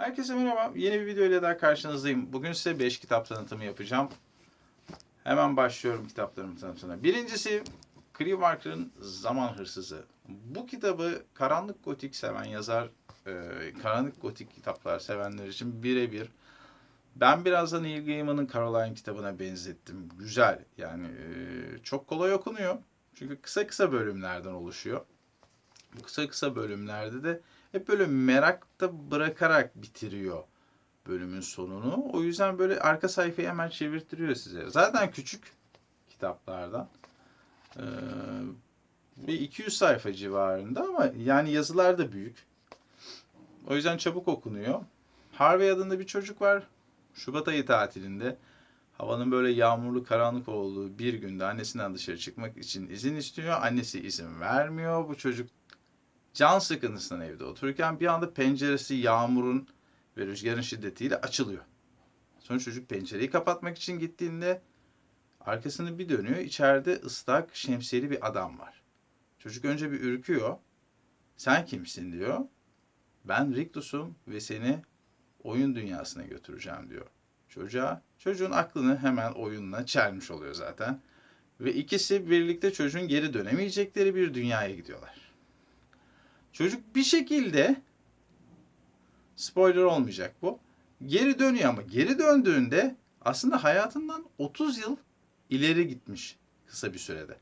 Herkese merhaba. Yeni bir video ile daha karşınızdayım. Bugün size 5 kitap tanıtımı yapacağım. Hemen başlıyorum kitaplarımın tanıtımına. Birincisi Clive Barker'ın Zaman Hırsızı. Bu kitabı karanlık gotik seven yazar, e, karanlık gotik kitaplar sevenler için birebir. Ben biraz da Neil Gaiman'ın Caroline kitabına benzettim. Güzel yani e, çok kolay okunuyor. Çünkü kısa kısa bölümlerden oluşuyor. Bu kısa kısa bölümlerde de hep böyle merakta bırakarak bitiriyor bölümün sonunu. O yüzden böyle arka sayfayı hemen çevirtiriyor size. Zaten küçük kitaplardan. Ee, bir 200 sayfa civarında ama yani yazılar da büyük. O yüzden çabuk okunuyor. Harvey adında bir çocuk var. Şubat ayı tatilinde havanın böyle yağmurlu karanlık olduğu bir günde annesinden dışarı çıkmak için izin istiyor. Annesi izin vermiyor. Bu çocuk can sıkıntısından evde otururken bir anda penceresi yağmurun ve rüzgarın şiddetiyle açılıyor. Sonra çocuk pencereyi kapatmak için gittiğinde arkasını bir dönüyor. İçeride ıslak şemsiyeli bir adam var. Çocuk önce bir ürküyor. Sen kimsin diyor. Ben Riktus'um ve seni oyun dünyasına götüreceğim diyor. Çocuğa, çocuğun aklını hemen oyunla çelmiş oluyor zaten. Ve ikisi birlikte çocuğun geri dönemeyecekleri bir dünyaya gidiyorlar. Çocuk bir şekilde spoiler olmayacak bu. Geri dönüyor ama geri döndüğünde aslında hayatından 30 yıl ileri gitmiş kısa bir sürede.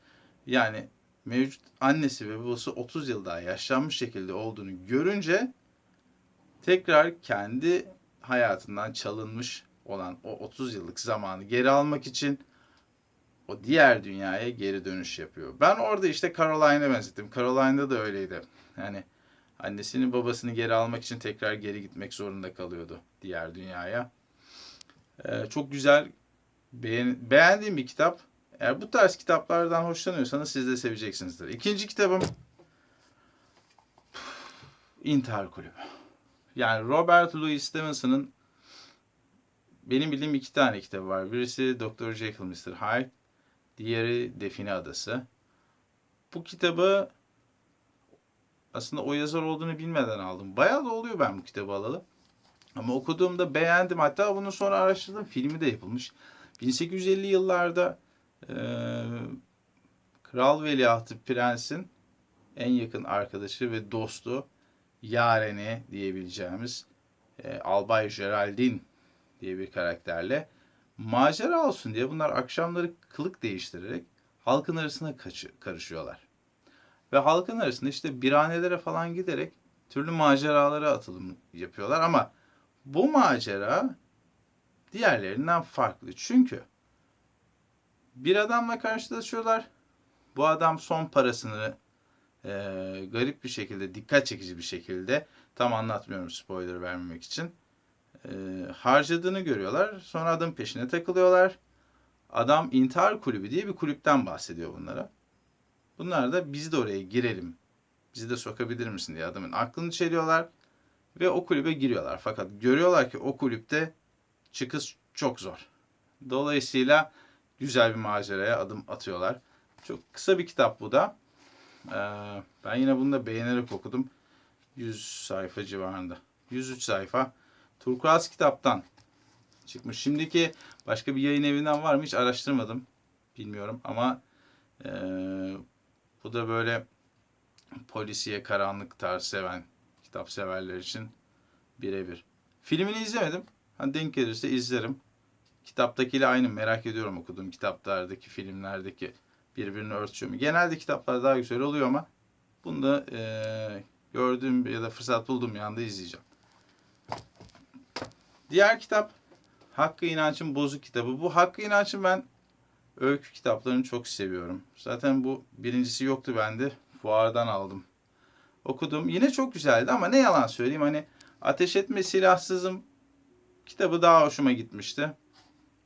Yani mevcut annesi ve babası 30 yıl daha yaşlanmış şekilde olduğunu görünce tekrar kendi hayatından çalınmış olan o 30 yıllık zamanı geri almak için o diğer dünyaya geri dönüş yapıyor. Ben orada işte Caroline'a benzettim. Caroline'da da öyleydi. Yani annesini babasını geri almak için tekrar geri gitmek zorunda kalıyordu diğer dünyaya. Ee, çok güzel, beğen, beğendiğim bir kitap. Eğer bu tarz kitaplardan hoşlanıyorsanız siz de seveceksinizdir. İkinci kitabım İntihar Kulübü. Yani Robert Louis Stevenson'ın benim bildiğim iki tane kitabı var. Birisi Dr. Jekyll Mr. Hyde, diğeri Define Adası. Bu kitabı aslında o yazar olduğunu bilmeden aldım. Bayağı da oluyor ben bu kitabı alalı. Ama okuduğumda beğendim. Hatta bunu sonra araştırdım. Filmi de yapılmış. 1850 yıllarda e, Kral Veliahtı Prens'in en yakın arkadaşı ve dostu Yareni diyebileceğimiz e, Albay Geraldine diye bir karakterle macera olsun diye bunlar akşamları kılık değiştirerek halkın arasına karışıyorlar. Ve halkın arasında işte birhanelere falan giderek türlü maceralara atılım yapıyorlar ama bu macera diğerlerinden farklı. Çünkü bir adamla karşılaşıyorlar. Bu adam son parasını e, garip bir şekilde, dikkat çekici bir şekilde tam anlatmıyorum spoiler vermemek için e, harcadığını görüyorlar. Sonra adam peşine takılıyorlar. Adam intihar kulübü diye bir kulüpten bahsediyor bunlara. Bunlar da biz de oraya girelim. Bizi de sokabilir misin diye adamın aklını çeliyorlar. Ve o kulübe giriyorlar. Fakat görüyorlar ki o kulüpte çıkış çok zor. Dolayısıyla güzel bir maceraya adım atıyorlar. Çok kısa bir kitap bu da. Ee, ben yine bunu da beğenerek okudum. 100 sayfa civarında. 103 sayfa. Turkuaz kitaptan çıkmış. Şimdiki başka bir yayın evinden var mı hiç araştırmadım. Bilmiyorum ama e, bu da böyle polisiye karanlık tarz seven kitap severler için birebir. Filmini izlemedim. Hani denk gelirse izlerim. Kitaptakiyle aynı merak ediyorum okuduğum kitaplardaki filmlerdeki birbirini örtüşüyor mu? Genelde kitaplar daha güzel oluyor ama bunu da e, gördüğüm ya da fırsat bulduğum yanda izleyeceğim. Diğer kitap Hakkı İnanç'ın Bozuk kitabı. Bu Hakkı İnanç'ın ben öykü kitaplarını çok seviyorum. Zaten bu birincisi yoktu bende. Fuardan aldım. Okudum. Yine çok güzeldi ama ne yalan söyleyeyim hani Ateş Etme Silahsızım kitabı daha hoşuma gitmişti.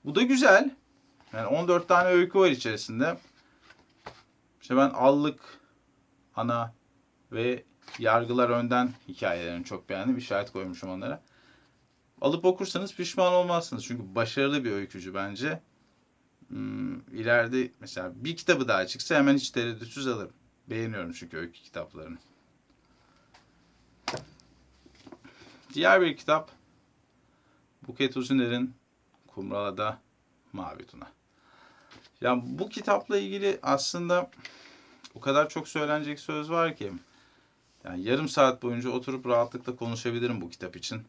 Bu da güzel. Yani 14 tane öykü var içerisinde. İşte ben Allık, Ana ve Yargılar Önden hikayelerini çok beğendim. İşaret koymuşum onlara. Alıp okursanız pişman olmazsınız. Çünkü başarılı bir öykücü bence. Hmm, ileride mesela bir kitabı daha çıksa hemen hiç tereddütsüz alırım. Beğeniyorum çünkü öykü kitaplarını. Diğer bir kitap Buket Uzuner'in Kumrala'da Mavi Tuna. Ya bu kitapla ilgili aslında o kadar çok söylenecek söz var ki. Yani yarım saat boyunca oturup rahatlıkla konuşabilirim bu kitap için.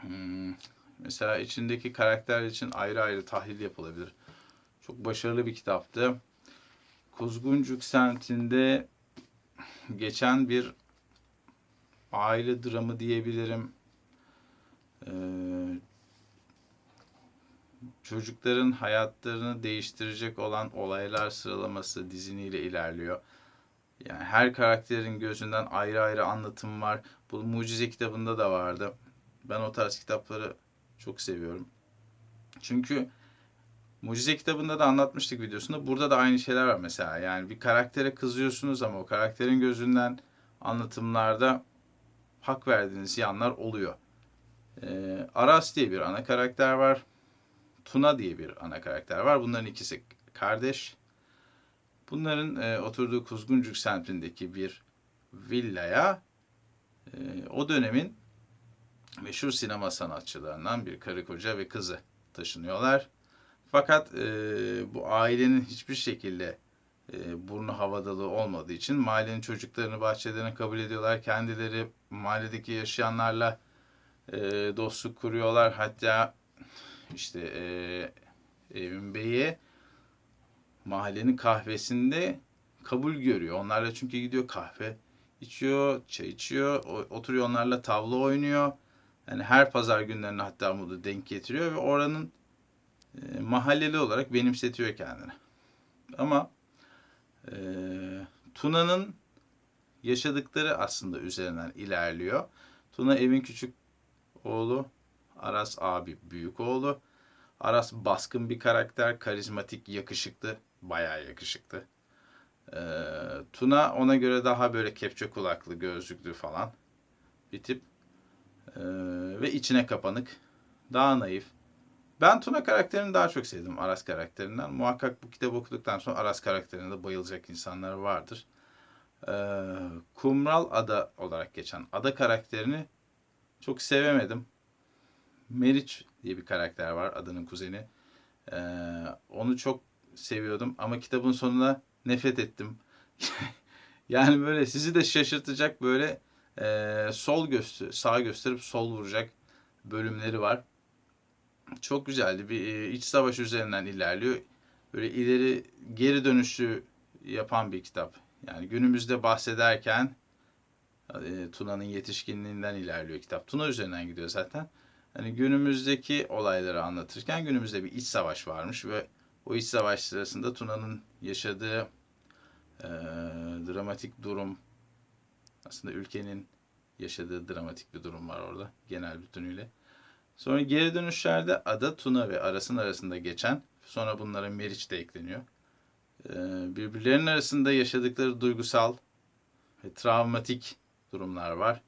Hmm, mesela içindeki karakter için ayrı ayrı tahlil yapılabilir. Çok başarılı bir kitaptı. Kuzguncuk semtinde geçen bir aile dramı diyebilirim. Ee, çocukların hayatlarını değiştirecek olan olaylar sıralaması diziniyle ilerliyor. Yani her karakterin gözünden ayrı ayrı anlatım var. Bu Mucize kitabında da vardı. Ben o tarz kitapları çok seviyorum. Çünkü Mucize kitabında da anlatmıştık videosunda. Burada da aynı şeyler var mesela. Yani bir karaktere kızıyorsunuz ama o karakterin gözünden anlatımlarda hak verdiğiniz yanlar oluyor. Ee, Aras diye bir ana karakter var. Tuna diye bir ana karakter var. Bunların ikisi kardeş. Bunların e, oturduğu Kuzguncuk semtindeki bir villaya e, o dönemin meşhur sinema sanatçılarından bir karı koca ve kızı taşınıyorlar. Fakat e, bu ailenin hiçbir şekilde e, burnu havadalı olmadığı için mahallenin çocuklarını bahçelerine kabul ediyorlar. Kendileri mahalledeki yaşayanlarla e, dostluk kuruyorlar. Hatta işte e, Evin Bey'i mahallenin kahvesinde kabul görüyor. Onlarla çünkü gidiyor kahve içiyor, çay içiyor, oturuyor onlarla tavla oynuyor. Yani her pazar günlerine hatta bunu denk getiriyor ve oranın e, mahalleli olarak benimsetiyor kendini. Ama e, Tuna'nın yaşadıkları aslında üzerinden ilerliyor. Tuna evin küçük oğlu, Aras abi büyük oğlu. Aras baskın bir karakter, karizmatik, yakışıklı, bayağı yakışıklı. Ee, Tuna ona göre daha böyle kepçe kulaklı, gözlüklü falan bir tip. Ee, ve içine kapanık, daha naif. Ben Tuna karakterini daha çok sevdim Aras karakterinden. Muhakkak bu kitabı okuduktan sonra Aras karakterine de bayılacak insanlar vardır. Ee, Kumral Ada olarak geçen ada karakterini çok sevemedim. Meriç diye bir karakter var adının kuzeni. Ee, onu çok seviyordum ama kitabın sonuna nefret ettim. yani böyle sizi de şaşırtacak böyle e, sol göster sağ gösterip sol vuracak bölümleri var. Çok güzeldi. Bir e, iç savaş üzerinden ilerliyor. Böyle ileri geri dönüşü yapan bir kitap. Yani günümüzde bahsederken e, Tuna'nın yetişkinliğinden ilerliyor kitap. Tuna üzerinden gidiyor zaten. Hani günümüzdeki olayları anlatırken günümüzde bir iç savaş varmış ve o iç savaş sırasında Tuna'nın yaşadığı e, dramatik durum aslında ülkenin yaşadığı dramatik bir durum var orada genel bütünüyle. Sonra geri dönüşlerde Ada, Tuna ve Aras'ın arasında geçen sonra bunlara Meriç de ekleniyor. E, birbirlerinin arasında yaşadıkları duygusal ve travmatik durumlar var.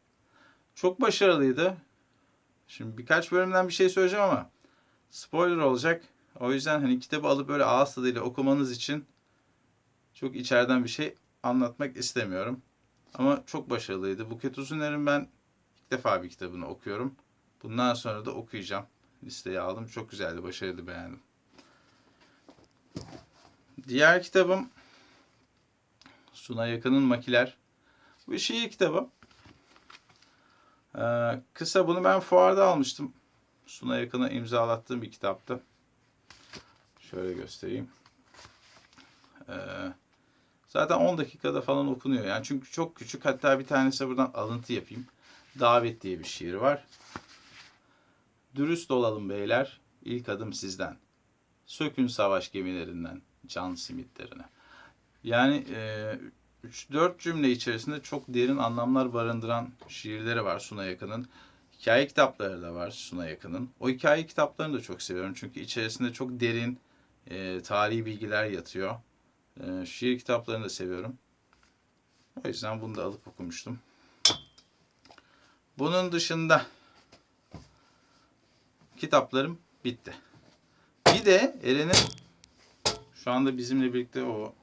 Çok başarılıydı. Şimdi birkaç bölümden bir şey söyleyeceğim ama spoiler olacak. O yüzden hani kitabı alıp böyle ağız tadıyla okumanız için çok içeriden bir şey anlatmak istemiyorum. Ama çok başarılıydı. Buket Uzuner'in ben ilk defa bir kitabını okuyorum. Bundan sonra da okuyacağım. Listeye aldım. Çok güzeldi. Başarılı beğendim. Diğer kitabım Suna Yakın'ın Makiler. Bu şiir kitabı. Ee, kısa bunu ben fuarda almıştım. Suna Yakın'a imzalattığım bir kitaptı. Şöyle göstereyim. Ee, zaten 10 dakikada falan okunuyor. Yani çünkü çok küçük. Hatta bir tanesi buradan alıntı yapayım. Davet diye bir şiir var. Dürüst olalım beyler. İlk adım sizden. Sökün savaş gemilerinden can simitlerine. Yani e, 3-4 cümle içerisinde çok derin anlamlar barındıran şiirleri var Suna Yakın'ın. Hikaye kitapları da var Suna Yakın'ın. O hikaye kitaplarını da çok seviyorum. Çünkü içerisinde çok derin e, tarihi bilgiler yatıyor. E, şiir kitaplarını da seviyorum. O yüzden bunu da alıp okumuştum. Bunun dışında kitaplarım bitti. Bir de Eren'in şu anda bizimle birlikte o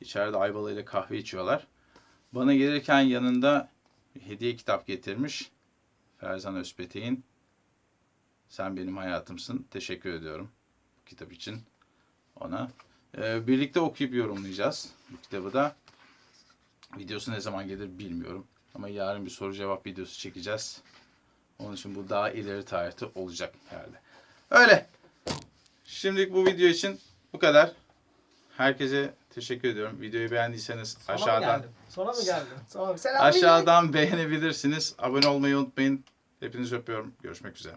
içeride Ayvalı ile kahve içiyorlar. Bana gelirken yanında hediye kitap getirmiş. Ferzan Özpetek'in Sen benim hayatımsın. Teşekkür ediyorum bu kitap için ona. Ee, birlikte okuyup yorumlayacağız bu kitabı da. Videosu ne zaman gelir bilmiyorum. Ama yarın bir soru cevap videosu çekeceğiz. Onun için bu daha ileri tarihte olacak herhalde. Öyle. Şimdilik bu video için bu kadar. Herkese teşekkür ediyorum. Videoyu beğendiyseniz Sona mı aşağıdan geldin? Sona mı geldin? Sona mı? Selam aşağıdan beğenebilirsiniz. Abone olmayı unutmayın. Hepinizi öpüyorum. Görüşmek üzere.